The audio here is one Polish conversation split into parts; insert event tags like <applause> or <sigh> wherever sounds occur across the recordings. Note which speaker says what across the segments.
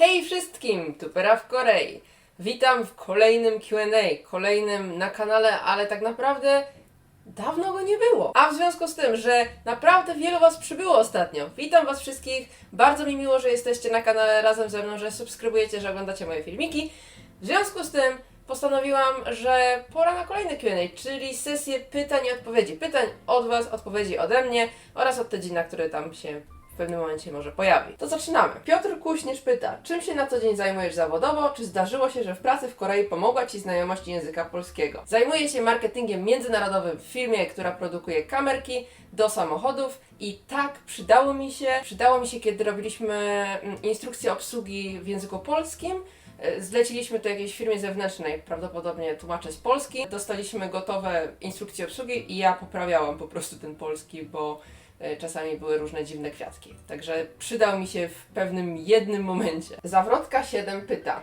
Speaker 1: Hej wszystkim, tu Pera w Korei. Witam w kolejnym Q&A, kolejnym na kanale, ale tak naprawdę dawno go nie było. A w związku z tym, że naprawdę wielu Was przybyło ostatnio, witam Was wszystkich. Bardzo mi miło, że jesteście na kanale razem ze mną, że subskrybujecie, że oglądacie moje filmiki. W związku z tym postanowiłam, że pora na kolejne Q&A, czyli sesję pytań i odpowiedzi. Pytań od Was, odpowiedzi ode mnie oraz od tydzień, na który tam się pewnym momencie może pojawi. To zaczynamy. Piotr Kuśnierz pyta, czym się na co dzień zajmujesz zawodowo? Czy zdarzyło się, że w pracy w Korei pomogła Ci znajomość języka polskiego? Zajmuję się marketingiem międzynarodowym w firmie, która produkuje kamerki do samochodów i tak przydało mi się, przydało mi się, kiedy robiliśmy mm, instrukcję obsługi w języku polskim, e, Zleciliśmy to jakiejś firmie zewnętrznej, prawdopodobnie tłumaczę z Polski. Dostaliśmy gotowe instrukcje obsługi i ja poprawiałam po prostu ten polski, bo E, czasami były różne dziwne kwiatki. Także przydał mi się w pewnym jednym momencie. Zawrotka 7 pyta.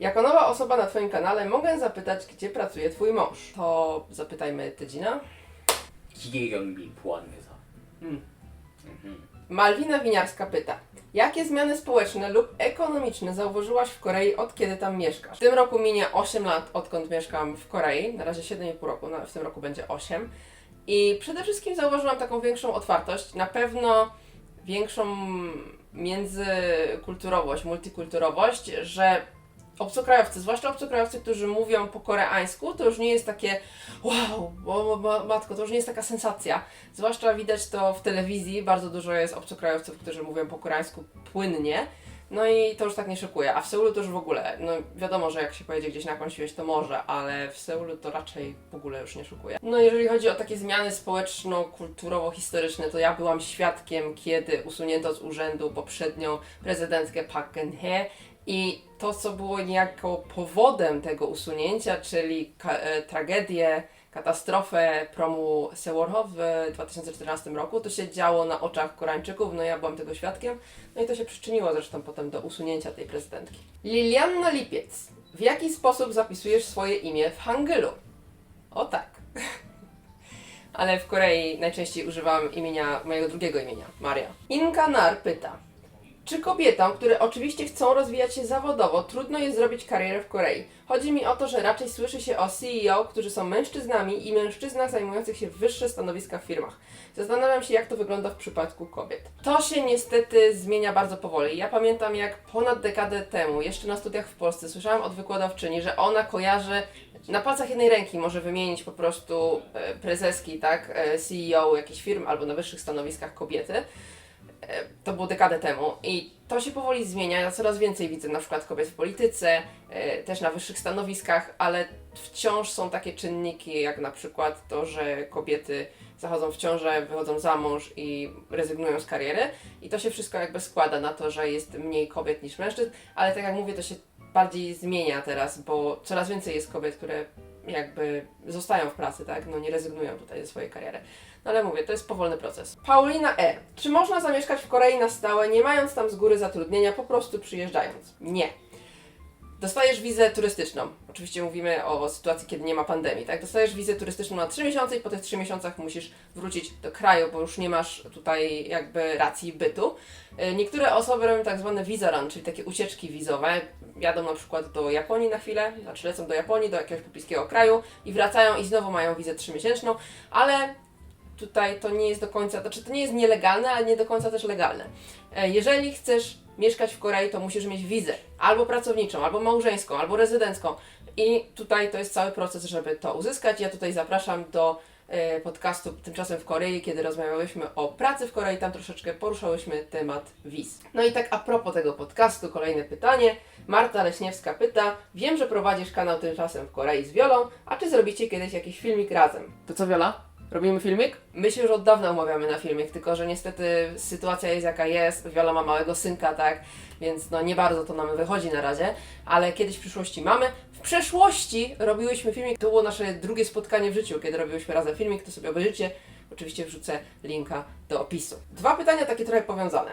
Speaker 1: Jako nowa osoba na Twoim kanale mogę zapytać, gdzie pracuje Twój mąż? To zapytajmy Tedzina. 기계경비 mi Mm. za? Malwina Winiarska pyta. Jakie zmiany społeczne lub ekonomiczne zauważyłaś w Korei od kiedy tam mieszkasz? W tym roku minie 8 lat, odkąd mieszkam w Korei. Na razie 7,5 roku, no, w tym roku będzie 8. I przede wszystkim zauważyłam taką większą otwartość, na pewno większą międzykulturowość, multikulturowość, że obcokrajowcy, zwłaszcza obcokrajowcy, którzy mówią po koreańsku, to już nie jest takie wow, bo, bo, matko, to już nie jest taka sensacja. Zwłaszcza widać to w telewizji, bardzo dużo jest obcokrajowców, którzy mówią po koreańsku płynnie. No i to już tak nie szukuje. A w Seulu to już w ogóle, no wiadomo, że jak się pojedzie gdzieś na jakąś wieś, to może, ale w Seulu to raczej w ogóle już nie szukuje. No jeżeli chodzi o takie zmiany społeczno-kulturowo-historyczne, to ja byłam świadkiem, kiedy usunięto z urzędu poprzednią prezydentkę Park Geun-hye i to, co było niejako powodem tego usunięcia, czyli e, tragedię katastrofę promu Seworho w 2014 roku. To się działo na oczach Koreańczyków, no ja byłam tego świadkiem, no i to się przyczyniło zresztą potem do usunięcia tej prezydentki. Liliana Lipiec, w jaki sposób zapisujesz swoje imię w Hangulu? O tak. <laughs> Ale w Korei najczęściej używam imienia mojego drugiego imienia, Maria. Inka Nar pyta, czy kobietom, które oczywiście chcą rozwijać się zawodowo, trudno jest zrobić karierę w Korei? Chodzi mi o to, że raczej słyszy się o CEO, którzy są mężczyznami i mężczyznach zajmujących się wyższe stanowiska w firmach. Zastanawiam się, jak to wygląda w przypadku kobiet. To się niestety zmienia bardzo powoli. Ja pamiętam, jak ponad dekadę temu, jeszcze na studiach w Polsce, słyszałam od wykładowczyni, że ona kojarzy na palcach jednej ręki może wymienić po prostu e, prezeski, tak, e, CEO jakichś firm albo na wyższych stanowiskach kobiety. E, to było dekadę temu i to się powoli zmienia. Ja coraz więcej widzę na przykład kobiet w polityce, e, też na wyższych stanowiskach, ale wciąż są takie czynniki jak na przykład to, że kobiety zachodzą w ciążę, wychodzą za mąż i rezygnują z kariery i to się wszystko jakby składa na to, że jest mniej kobiet niż mężczyzn, ale tak jak mówię, to się bardziej zmienia teraz, bo coraz więcej jest kobiet, które jakby zostają w pracy, tak? No nie rezygnują tutaj ze swojej kariery ale mówię, to jest powolny proces. Paulina E. Czy można zamieszkać w Korei na stałe, nie mając tam z góry zatrudnienia, po prostu przyjeżdżając? Nie. Dostajesz wizę turystyczną. Oczywiście mówimy o sytuacji, kiedy nie ma pandemii, tak? Dostajesz wizę turystyczną na 3 miesiące i po tych 3 miesiącach musisz wrócić do kraju, bo już nie masz tutaj jakby racji bytu. E, niektóre osoby robią tak zwane visa run, czyli takie ucieczki wizowe. Jadą na przykład do Japonii na chwilę, znaczy lecą do Japonii, do jakiegoś pobliskiego kraju i wracają i znowu mają wizę 3 miesięczną, ale tutaj to nie jest do końca, znaczy to nie jest nielegalne, ale nie do końca też legalne. E, jeżeli chcesz mieszkać w Korei, to musisz mieć wizę albo pracowniczą, albo małżeńską, albo rezydencką. I tutaj to jest cały proces, żeby to uzyskać. Ja tutaj zapraszam do e, podcastu Tymczasem w Korei, kiedy rozmawiałyśmy o pracy w Korei, tam troszeczkę poruszałyśmy temat wiz. No i tak a propos tego podcastu, kolejne pytanie. Marta Leśniewska pyta, wiem, że prowadzisz kanał Tymczasem w Korei z Wiolą, a czy zrobicie kiedyś jakiś filmik razem? To co Wiola? Robimy filmik? My się już od dawna umawiamy na filmik, tylko że niestety sytuacja jest jaka jest. Wiola ma małego synka, tak? Więc no nie bardzo to nam wychodzi na razie, ale kiedyś w przyszłości mamy. W przeszłości robiłyśmy filmik, to było nasze drugie spotkanie w życiu, kiedy robiłyśmy razem filmik, to sobie obejrzycie. Oczywiście wrzucę linka do opisu. Dwa pytania takie trochę powiązane.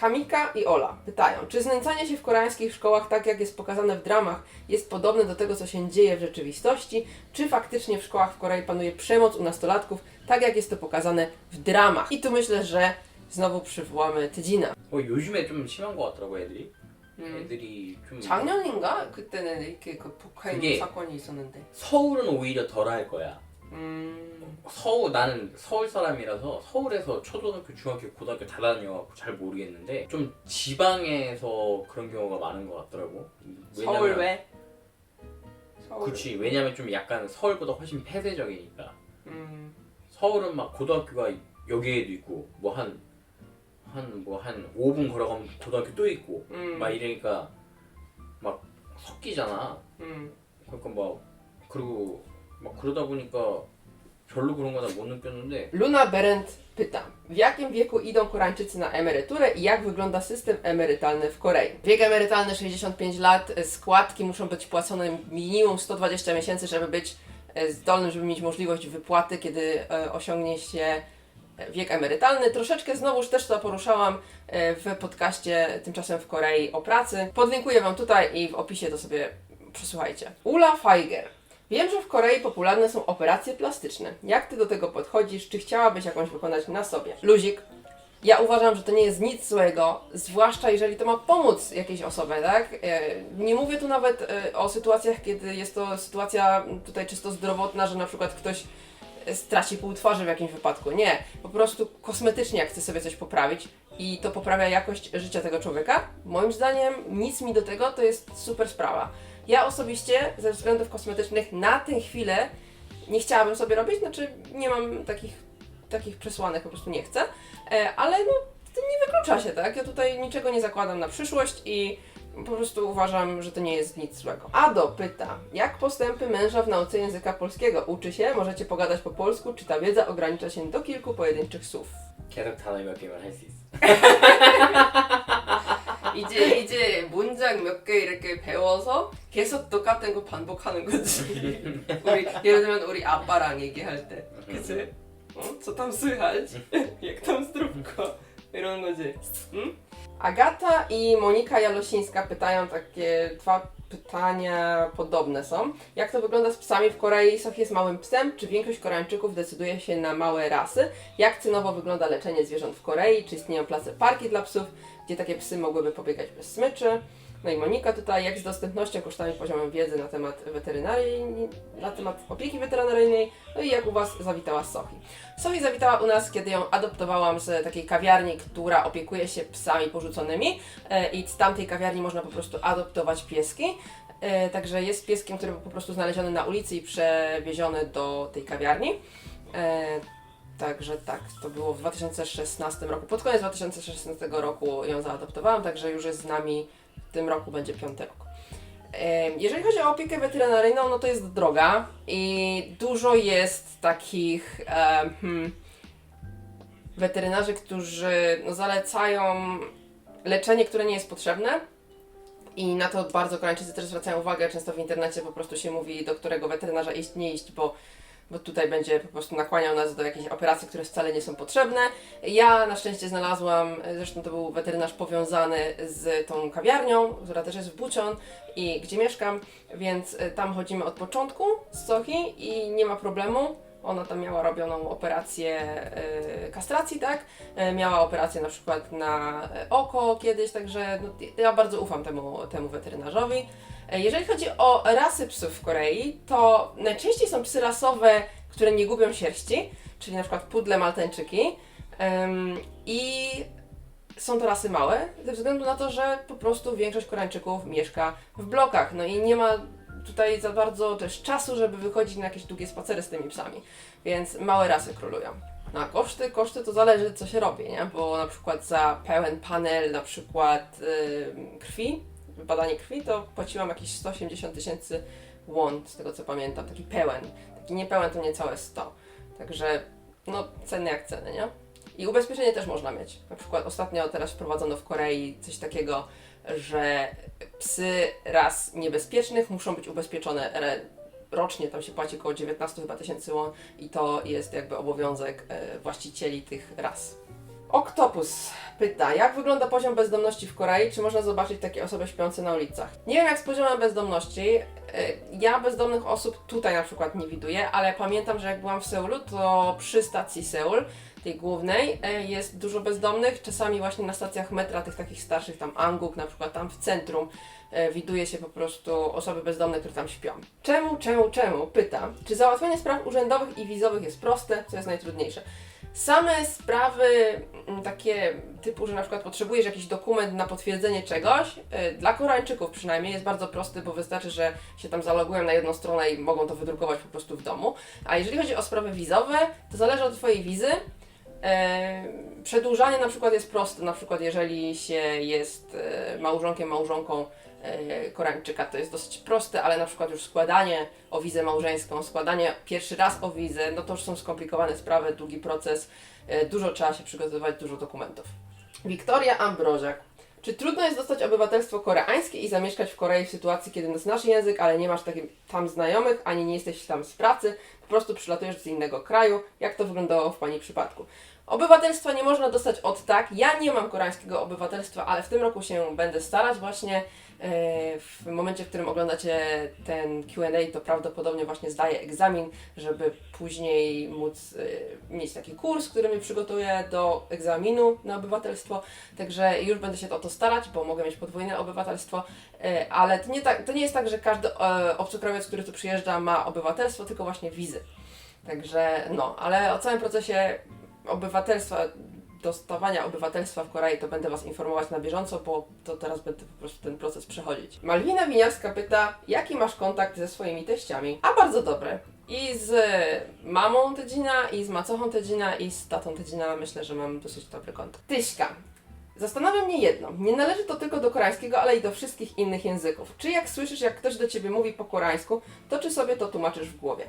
Speaker 1: Kamika i Ola pytają, czy znęcanie się w koreańskich szkołach, tak jak jest pokazane w dramach, jest podobne do tego, co się dzieje w rzeczywistości? Czy faktycznie w szkołach w Korei panuje przemoc u nastolatków, tak jak jest to pokazane w dramach? I tu myślę, że znowu przywołamy Tydzina. 어, 요즘에 좀 심한 것 같더라고 애들이. 애들이 좀 작년인가? 그때는 이렇게 그 북한 사건이 있었는데. 서울은 오히려 덜할 거야. 음... 서울 나는 서울 사람이라서 서울에서 초등학교, 중학교, 고등학교 다 다녀갖고 잘 모르겠는데 좀 지방에서 그런 경우가 많은 것 같더라고. 왜냐면, 서울 왜? 그렇지. 왜냐면 좀 약간 서울보다 훨씬 폐쇄적이니까. 음... 서울은 막 고등학교가 여기에도 있고 뭐 한 한 뭐 한 5분 뭐 걸어가면 고등학교 또 있고 음. 막 이러니까 막 섞이잖아. 음. 그러니까 막 그리고 막 그러다 보니까 별로 그런 느꼈는데 Luna Berendt pyta, w jakim wieku idą Koreańczycy na emeryturę i jak wygląda system emerytalny w Korei? Wiek emerytalny 65 lat, składki muszą być płacone minimum 120 miesięcy, żeby być e, zdolnym, żeby mieć możliwość wypłaty, kiedy e, osiągnie się e, wiek emerytalny. Troszeczkę znowuż też to poruszałam w podcaście tymczasem w Korei o pracy. Podlinkuję Wam tutaj i w opisie to sobie przesłuchajcie. Ula Feiger Wiem, że w Korei popularne są operacje plastyczne. Jak ty do tego podchodzisz? Czy chciałabyś jakąś wykonać na sobie? Luzik. Ja uważam, że to nie jest nic złego, zwłaszcza jeżeli to ma pomóc jakiejś osobie, tak? E, nie mówię tu nawet e, o sytuacjach, kiedy jest to sytuacja tutaj czysto zdrowotna, że na przykład ktoś e, straci pół twarzy w jakimś wypadku. Nie, po prostu kosmetycznie, jak chce sobie coś poprawić i to poprawia jakość życia tego człowieka, moim zdaniem nic mi do tego, to jest super sprawa. Ja osobiście ze względów kosmetycznych na tę chwilę nie chciałabym sobie robić, znaczy nie mam takich, takich przesłanek, po prostu nie chcę, e, ale no, nie wyklucza się, tak? Ja tutaj niczego nie zakładam na przyszłość i po prostu uważam, że to nie jest nic złego. Ado pyta, jak postępy męża w nauce języka polskiego? Uczy się? Możecie pogadać po polsku? Czy ta wiedza ogranicza się do kilku pojedynczych słów? Quiero talego que me 이제 이제 문장 몇 이렇게 배워서 계속 똑같은 거 반복하는 거지. <laughs> 우리 예를 들면 우리 아빠랑 얘기할 때, 그치? 어? Co tam słychać? Jak tam zdrówko? Iron Hmm? Agata i Monika Jalosińska pytają takie dwa pytania podobne są. Jak to wygląda z psami w Korei? Soch jest małym psem? Czy większość Koreańczyków decyduje się na małe rasy? Jak cenowo wygląda leczenie zwierząt w Korei? Czy istnieją place parki dla psów? gdzie takie psy mogłyby pobiegać bez smyczy. No i Monika tutaj, jak z dostępnością, kosztami, poziomem wiedzy na temat weterynarii, na temat opieki weterynaryjnej, no i jak u Was zawitała Sochi. Sochi zawitała u nas, kiedy ją adoptowałam z takiej kawiarni, która opiekuje się psami porzuconymi e, i z tamtej kawiarni można po prostu adoptować pieski. E, także jest pieskiem, który był po prostu znaleziony na ulicy i przewieziony do tej kawiarni. E, Także tak, to było w 2016 roku. Pod koniec 2016 roku ją zaadoptowałam, także już jest z nami. W tym roku będzie piąty rok. Jeżeli chodzi o opiekę weterynaryjną, no to jest droga i dużo jest takich hmm, weterynarzy, którzy no, zalecają leczenie, które nie jest potrzebne. I na to bardzo Koreańczycy też zwracają uwagę. Często w internecie po prostu się mówi, do którego weterynarza iść, nie iść, bo bo tutaj będzie po prostu nakłaniał nas do jakichś operacji, które wcale nie są potrzebne. Ja na szczęście znalazłam, zresztą to był weterynarz powiązany z tą kawiarnią, która też jest w Bucion i gdzie mieszkam, więc e, tam chodzimy od początku z Sochi i nie ma problemu. Ona tam miała robioną operację e, kastracji, tak? E, miała operację na przykład na oko kiedyś, także no, ja bardzo ufam temu, temu weterynarzowi. E, jeżeli chodzi o rasy psów w Korei, to najczęściej są psy rasowe, które nie gubią sierści, czyli na przykład pudle maltańczyki i są to rasy małe, ze względu na to, że po prostu większość Koreańczyków mieszka w blokach, no i nie ma tutaj za bardzo też czasu, żeby wychodzić na jakieś długie spacery z tymi psami, więc małe rasy królują. No a koszty, koszty to zależy co się robi, nie? Bo na przykład za pełen panel na przykład yy, krwi badanie krwi, to płaciłam jakieś 180 tysięcy won, z tego co pamiętam, taki pełen. Taki niepełen to niecałe 100. Także, no, ceny jak ceny, nie? I ubezpieczenie też można mieć. Na przykład ostatnio teraz wprowadzono w Korei coś takiego, że psy ras niebezpiecznych muszą być ubezpieczone rocznie, tam się płaci około 19 tysięcy won i to jest jakby obowiązek e, właścicieli tych ras. Oktopus pyta, jak wygląda poziom bezdomności w Korei? Czy można zobaczyć takie osoby śpiące na ulicach? Nie wiem jak z poziomem bezdomności. Y, ja bezdomnych osób tutaj na przykład nie widuję, ale pamiętam, że jak byłam w Seulu, to przy stacji Seul, tej głównej, y, jest dużo bezdomnych. Czasami właśnie na stacjach metra, tych takich starszych, tam Anguk, na przykład tam w centrum, y, widuje się po prostu osoby bezdomne, które tam śpią. Czemu, czemu, czemu? Pyta. Czy załatwienie spraw urzędowych i wizowych jest proste? Co jest najtrudniejsze? Same sprawy mm, takie typu, że na przykład potrzebujesz jakiś dokument na potwierdzenie czegoś, y, dla Koreańczyków przynajmniej jest bardzo prosty, bo wystarczy, że się tam zalogują na jedną stronę i mogą to wydrukować po prostu w domu. A jeżeli chodzi o sprawy wizowe, to zależy od Twojej wizy. E, przedłużanie na przykład jest proste, na przykład jeżeli się jest e, małżonkiem, małżonką E, Koreańczyka to jest dosyć proste, ale na przykład już składanie o wizę małżeńską, składanie pierwszy raz o wizę, no to już są skomplikowane sprawy, długi proces, e, dużo trzeba się przygotowywać, dużo dokumentów. Wiktoria Ambrożak, Czy trudno jest dostać obywatelstwo koreańskie i zamieszkać w Korei w sytuacji, kiedy nas nasz język, ale nie masz takich tam znajomych, ani nie jesteś tam z pracy, po prostu przylatujesz z innego kraju? Jak to wyglądało w Pani przypadku? Obywatelstwa nie można dostać od tak. Ja nie mam koreańskiego obywatelstwa, ale w tym roku się będę starać właśnie. E, w momencie, w którym oglądacie ten QA, to prawdopodobnie właśnie zdaję egzamin, żeby później móc e, mieć taki kurs, który mnie przygotuje do egzaminu na obywatelstwo. Także już będę się o to starać, bo mogę mieć podwójne obywatelstwo. E, ale to nie, tak, to nie jest tak, że każdy obcokrajowiec, który tu przyjeżdża, ma obywatelstwo, tylko właśnie wizy. Także no, ale o całym procesie obywatelstwa, dostawania obywatelstwa w Korei, to będę Was informować na bieżąco, bo to teraz będę po prostu ten proces przechodzić. Malwina Winiarska pyta, jaki masz kontakt ze swoimi teściami? A bardzo dobry. I z mamą Tedzina, i z macochą Tedzina, i z tatą Tedzina myślę, że mam dosyć dobry kontakt. Tyśka. Zastanawia mnie jedno. Nie należy to tylko do koreańskiego, ale i do wszystkich innych języków. Czy jak słyszysz, jak ktoś do ciebie mówi po koreańsku, to czy sobie to tłumaczysz w głowie?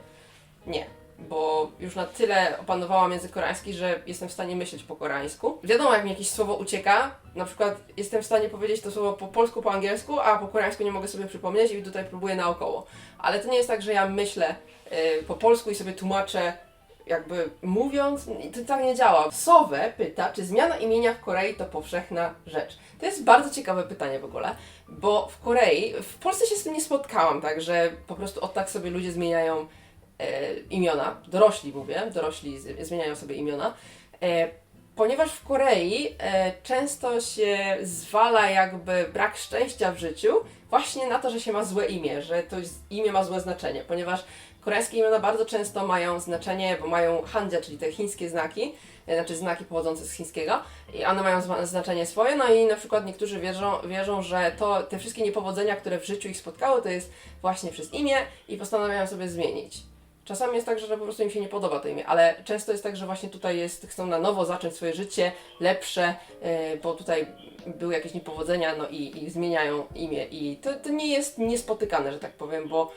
Speaker 1: Nie bo już na tyle opanowałam język koreański, że jestem w stanie myśleć po koreańsku. Wiadomo, jak mi jakieś słowo ucieka, na przykład jestem w stanie powiedzieć to słowo po polsku, po angielsku, a po koreańsku nie mogę sobie przypomnieć i tutaj próbuję naokoło. Ale to nie jest tak, że ja myślę y, po polsku i sobie tłumaczę jakby mówiąc, to tak nie działa. Sowe pyta, czy zmiana imienia w Korei to powszechna rzecz. To jest bardzo ciekawe pytanie w ogóle, bo w Korei, w Polsce się z tym nie spotkałam, tak, że po prostu od tak sobie ludzie zmieniają E, imiona, dorośli mówię, dorośli zmieniają sobie imiona, e, ponieważ w Korei e, często się zwala jakby brak szczęścia w życiu właśnie na to, że się ma złe imię, że to imię ma złe znaczenie, ponieważ koreańskie imiona bardzo często mają znaczenie, bo mają handzia, czyli te chińskie znaki, znaczy znaki pochodzące z chińskiego i one mają znaczenie swoje, no i na przykład niektórzy wierzą, wierzą że to, te wszystkie niepowodzenia, które w życiu ich spotkały, to jest właśnie przez imię i postanawiają sobie zmienić. Czasami jest tak, że po prostu im się nie podoba to imię, ale często jest tak, że właśnie tutaj jest, chcą na nowo zacząć swoje życie, lepsze, e, bo tutaj były jakieś niepowodzenia, no i, i zmieniają imię i to, to nie jest niespotykane, że tak powiem, bo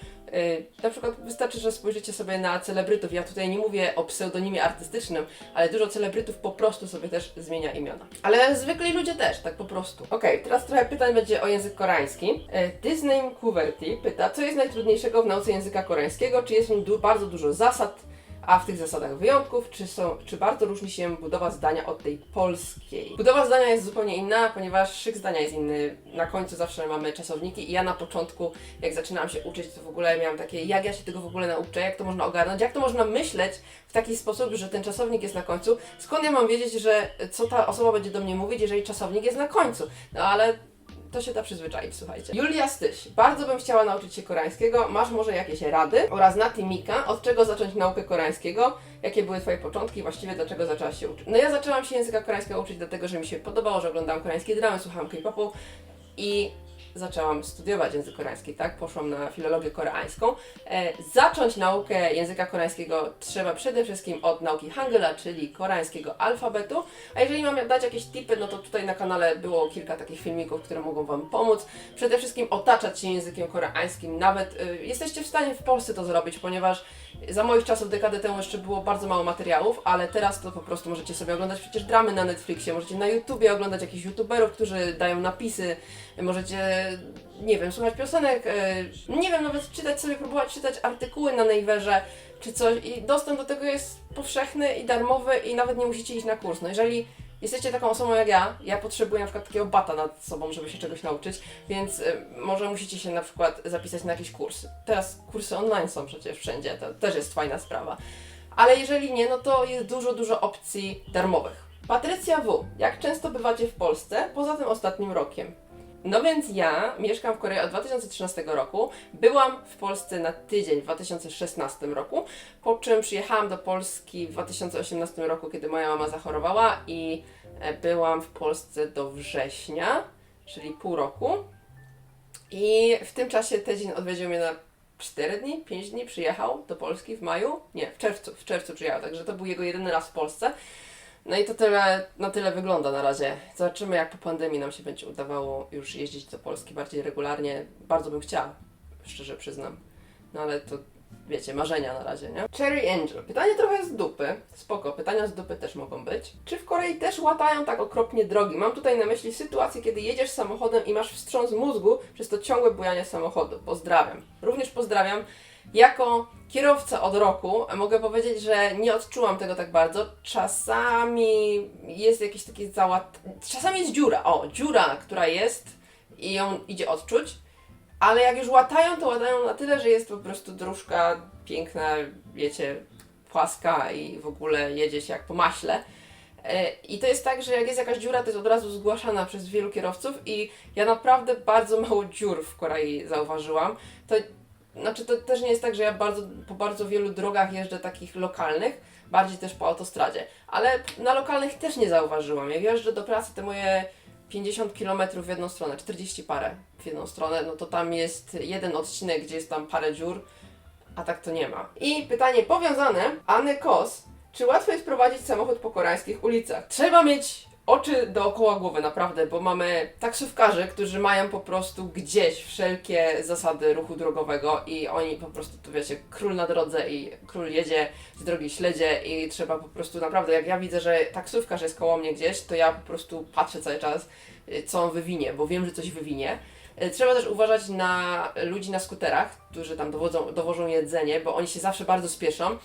Speaker 1: Y, na przykład wystarczy, że spojrzycie sobie na celebrytów. Ja tutaj nie mówię o pseudonimie artystycznym, ale dużo celebrytów po prostu sobie też zmienia imiona. Ale zwykli ludzie też, tak po prostu. Okej, okay, teraz trochę pytań będzie o język koreański. Y, Disney Coverty pyta, co jest najtrudniejszego w nauce języka koreańskiego? Czy jest w nim du bardzo dużo zasad, a w tych zasadach wyjątków, czy, są, czy bardzo różni się budowa zdania od tej polskiej? Budowa zdania jest zupełnie inna, ponieważ szyk zdania jest inny. Na końcu zawsze mamy czasowniki i ja na początku, jak zaczynałam się uczyć, to w ogóle miałam takie, jak ja się tego w ogóle nauczę, jak to można ogarnąć, jak to można myśleć w taki sposób, że ten czasownik jest na końcu. Skąd ja mam wiedzieć, że co ta osoba będzie do mnie mówić, jeżeli czasownik jest na końcu? No ale to się da przyzwyczaić, słuchajcie. Julia Styś. Bardzo bym chciała nauczyć się koreańskiego. Masz może jakieś rady? Oraz Nati Mika. Od czego zacząć naukę koreańskiego? Jakie były Twoje początki? Właściwie dlaczego zaczęłaś się uczyć? No ja zaczęłam się języka koreańskiego uczyć dlatego, że mi się podobało, że oglądałam koreańskie dramy, słuchałam K-popu i zaczęłam studiować język koreański, tak? Poszłam na filologię koreańską. E, zacząć naukę języka koreańskiego trzeba przede wszystkim od nauki hangula, czyli koreańskiego alfabetu. A jeżeli mam dać jakieś tipy, no to tutaj na kanale było kilka takich filmików, które mogą Wam pomóc. Przede wszystkim otaczać się językiem koreańskim, nawet e, jesteście w stanie w Polsce to zrobić, ponieważ za moich czasów, dekadę temu jeszcze było bardzo mało materiałów, ale teraz to po prostu możecie sobie oglądać przecież dramy na Netflixie, możecie na YouTubie oglądać jakichś youtuberów, którzy dają napisy, możecie, nie wiem, słuchać piosenek, e, nie wiem, nawet czytać sobie, próbować czytać artykuły na Naverze czy coś i dostęp do tego jest powszechny i darmowy i nawet nie musicie iść na kurs. No jeżeli jesteście taką osobą jak ja, ja potrzebuję na przykład takiego bata nad sobą, żeby się czegoś nauczyć, więc y, może musicie się na przykład zapisać na jakiś kurs. Teraz kursy online są przecież wszędzie, to też jest fajna sprawa. Ale jeżeli nie, no to jest dużo, dużo opcji darmowych. Patrycja W. Jak często bywacie w Polsce poza tym ostatnim rokiem? No więc ja mieszkam w Korei od 2013 roku, byłam w Polsce na tydzień w 2016 roku, po czym przyjechałam do Polski w 2018 roku, kiedy moja mama zachorowała i e, byłam w Polsce do września, czyli pół roku. I w tym czasie tydzień odwiedził mnie na 4 dni, 5 dni, przyjechał do Polski w maju, nie, w czerwcu, w czerwcu przyjechał, także to był jego jedyny raz w Polsce. No i to tyle, na tyle wygląda na razie. Zobaczymy, jak po pandemii nam się będzie udawało już jeździć do Polski bardziej regularnie. Bardzo bym chciała, szczerze przyznam. No ale to wiecie, marzenia na razie, nie? Cherry Angel. Pytanie trochę z dupy. Spoko, pytania z dupy też mogą być. Czy w Korei też łatają tak okropnie drogi? Mam tutaj na myśli sytuację, kiedy jedziesz samochodem i masz wstrząs mózgu przez to ciągłe bujanie samochodu. Pozdrawiam. Również pozdrawiam. Jako kierowca od roku mogę powiedzieć, że nie odczułam tego tak bardzo. Czasami jest jakieś takie załat... Czasami jest dziura, o, dziura, która jest i ją idzie odczuć, ale jak już łatają, to łatają na tyle, że jest po prostu dróżka piękna, wiecie, płaska i w ogóle jedzie się jak po maśle. E, I to jest tak, że jak jest jakaś dziura, to jest od razu zgłaszana przez wielu kierowców i ja naprawdę bardzo mało dziur w Korei zauważyłam. To znaczy to też nie jest tak, że ja bardzo, po bardzo wielu drogach jeżdżę takich lokalnych, bardziej też po autostradzie, ale na lokalnych też nie zauważyłam. Jak jeżdżę do pracy, te moje 50 km w jedną stronę, 40 parę w jedną stronę, no to tam jest jeden odcinek, gdzie jest tam parę dziur, a tak to nie ma. I pytanie powiązane, Anne Kos, czy łatwo jest prowadzić samochód po koreańskich ulicach? Trzeba mieć oczy dookoła głowy, naprawdę, bo mamy taksówkarzy, którzy mają po prostu gdzieś wszelkie zasady ruchu drogowego i oni po prostu, tu wiecie, król na drodze i król jedzie, z drogi śledzie i trzeba po prostu naprawdę, jak ja widzę, że taksówkarz jest koło mnie gdzieś, to ja po prostu patrzę cały czas, y, co on wywinie, bo wiem, że coś wywinie. Y, trzeba też uważać na ludzi na skuterach, którzy tam dowodzą, dowożą jedzenie, bo oni się zawsze bardzo spieszą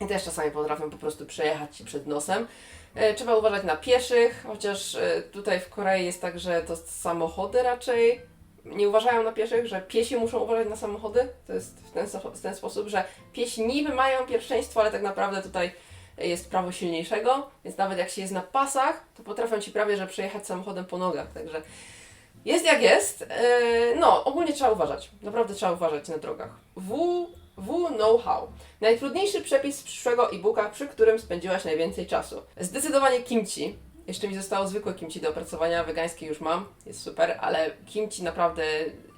Speaker 1: i też czasami potrafią po prostu przejechać ci przed nosem. E, trzeba uważać na pieszych, chociaż e, tutaj w Korei jest tak, że to samochody raczej nie uważają na pieszych, że piesi muszą uważać na samochody. To jest w ten, w ten sposób, że piesi niby mają pierwszeństwo, ale tak naprawdę tutaj jest prawo silniejszego, więc nawet jak się jest na pasach, to potrafią ci prawie że przejechać samochodem po nogach. Także jest jak jest. E, no, ogólnie trzeba uważać. Naprawdę trzeba uważać na drogach. W, w know-how. Najtrudniejszy przepis z przyszłego e-booka, przy którym spędziłaś najwięcej czasu. Zdecydowanie kimchi. Jeszcze mi zostało zwykłe kimchi do opracowania, wegańskie już mam, jest super, ale kimchi naprawdę,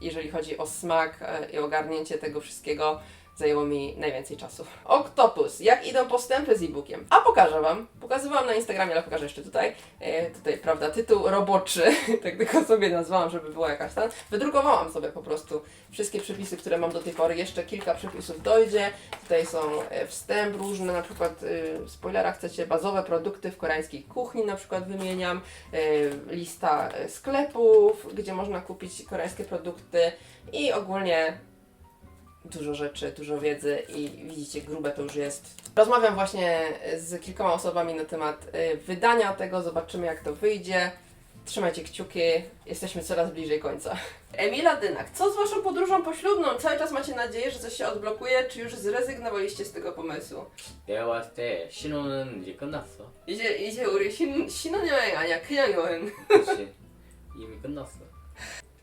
Speaker 1: jeżeli chodzi o smak e, i ogarnięcie tego wszystkiego, zajęło mi najwięcej czasu. Octopus. Jak idą postępy z e-bookiem? A pokażę Wam. Pokazywałam na Instagramie, ale pokażę jeszcze tutaj. E, tutaj, prawda, tytuł roboczy. <laughs> tak tylko sobie nazwałam, żeby była jakaś tam. Wydrukowałam sobie po prostu wszystkie przepisy, które mam do tej pory. Jeszcze kilka przepisów dojdzie. Tutaj są e, wstęp różne, na przykład y, spoilera chcecie bazowe produkty w koreańskiej kuchni na przykład wymieniam. E, lista e, sklepów, gdzie można kupić koreańskie produkty i ogólnie dużo rzeczy, dużo wiedzy i widzicie, grube to już jest. Rozmawiam właśnie z kilkoma osobami na temat y, wydania tego, zobaczymy jak to wyjdzie. Trzymajcie kciuki, jesteśmy coraz bliżej końca. <laughs> Emila Dynak, co z waszą podróżą poślubną? Cały czas macie nadzieję, że coś się odblokuje, czy już zrezygnowaliście z tego pomysłu? 내가 właśnie, 때 신혼은 이제 끝났어. Idzie, idzie Uri, sin, 신혼여행 아니야, 그냥 여행. 이미 끝났어.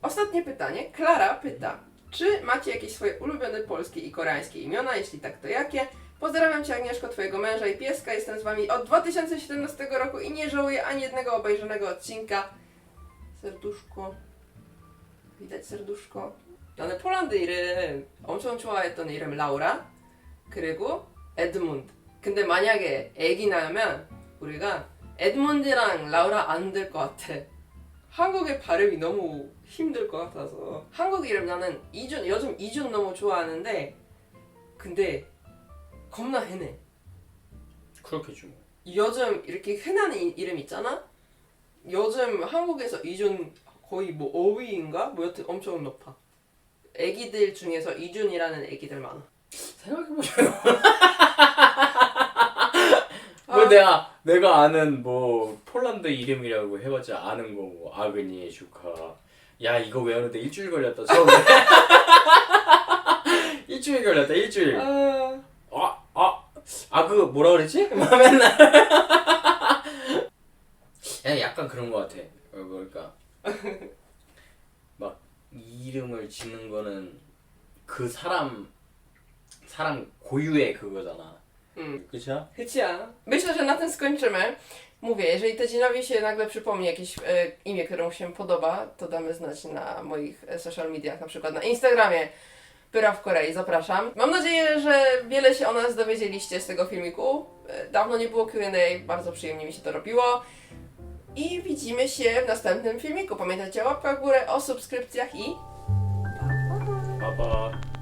Speaker 1: Ostatnie pytanie. Klara pyta, czy macie jakieś swoje ulubione polskie i koreańskie imiona? Jeśli tak, to jakie? Pozdrawiam Cię Agnieszko, Twojego męża i pieska. Jestem z Wami od 2017 roku i nie żałuję ani jednego obejrzanego odcinka. Serduszko. Widać serduszko. 나는 polandyry. 이름 to, 좋아했던 Laura, 라우라 그리고 에드문드 근데 만약에 애기 낳으면 우리가 에드문드랑 라우라 Laura 될 한국의 발음이 너무 힘들 것 같아서 한국 이름 나는 이준 요즘 이준 너무 좋아하는데 근데 겁나 해내 그렇겠지 요즘 이렇게 흔한 이, 이름 있잖아 요즘 한국에서 이준 거의 뭐 5위인가 뭐 여튼 엄청 높아 애기들 중에서 이준이라는 애기들 많아 생각해보세요. <laughs> 뭐 아. 내가 내가 아는 뭐 폴란드 이름이라고 해봤자 아는 거고 아그니에 주카 야 이거 외우는데 일주일 걸렸다 처음에 <laughs> 일주일 걸렸다 일주일 아아아그 어, 어. 뭐라 그랬지 <laughs> 맨날 약간 그런 거 같아 어, 뭐랄까 막 이름을 짓는 거는 그 사람 사람 고유의 그거잖아 Chciała. Hmm. Chycia? Chycia. Myślę, że na tym skończymy. Mówię, jeżeli Tedzinowi się nagle przypomni jakieś e, imię, które mu się podoba, to damy znać na moich e, social mediach, na przykład na Instagramie Pyra w Korei, zapraszam. Mam nadzieję, że wiele się o nas dowiedzieliście z tego filmiku. E, dawno nie było Q&A, bardzo przyjemnie mi się to robiło. I widzimy się w następnym filmiku. Pamiętajcie o łapkach w górę, o subskrypcjach i... Pa, pa.